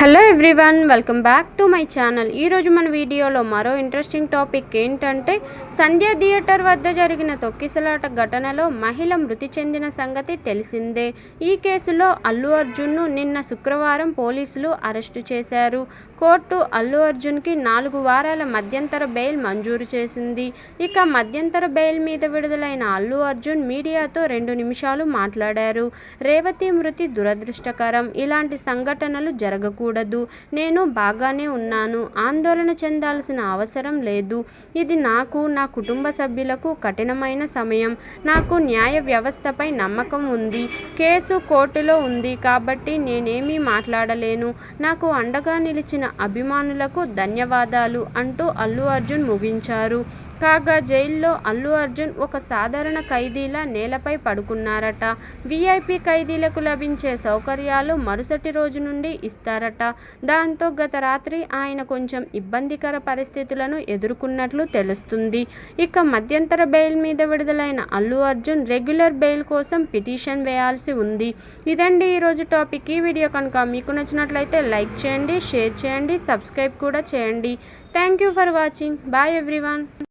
Hello everyone welcome back to my channel ఈరోజు మన వీడియోలో మరో ఇంట్రెస్టింగ్ టాపిక్ ఏంటంటే సంధ్య థియేటర్ వద్ద జరిగిన తొక్కిసలాట ఘటనలో మహిళ మృతి చెందిన సంగతి తెలిసిందే. ఈ కేసులో అల్లు అర్జున్ను నిన్న శుక్రవారం పోలీసులు అరెస్టు చేశారు. కోర్టు అల్లు అర్జున్కి నాలుగు వారాల మధ్యంతర బెయిల్ మంజూరు చేసింది. ఇక మధ్యంతర బెయిల్ మీద విడుదలైన అల్లు అర్జున్ మీడియాతో రెండు నిమిషాలు మాట్లాడారు. రేవతి మృతి దురదృష్టకరం. ఇలాంటి సంఘటనలు జరగకూడదు. నేను బాగానే ఉన్నాను. ఆందోళన చెందాల్సిన అవసరం లేదు. ఇది నాకు నా కుటుంబ సభ్యులకు కఠినమైన సమయం. నాకు న్యాయ వ్యవస్థపై నమ్మకం ఉంది. కేసు కోర్టులో ఉంది కాబట్టి నేనేమీ మాట్లాడలేను. నాకు అండగా నిలిచిన అభిమానులకు ధన్యవాదాలు అంటూ అల్లు అర్జున్ ముగించారు. కాగా జైల్లో అల్లు అర్జున్ ఒక సాధారణ ఖైదీలా నేలపై పడుకున్నారట. వీఐపీ ఖైదీలకు లభించే సౌకర్యాలు మరుసటి రోజు నుండి ఇస్తారట. దాంతో గత రాత్రి ఆయన కొంచెం ఇబ్బందికర పరిస్థితులను ఎదుర్కొన్నట్లు తెలుస్తుంది. ఇక మధ్యంతర బెయిల్ మీద విడుదలైన అల్లు అర్జున్ రెగ్యులర్ బెయిల్ కోసం పిటిషన్ వేయాల్సి ఉంది. ఇదండి ఈరోజు టాపిక్. ఈ వీడియో కనుక మీకు నచ్చినట్లయితే లైక్ చేయండి షేర్ చేయండి సబ్స్క్రైబ్ కూడా చేయండి. Thank you for watching. Bye everyone.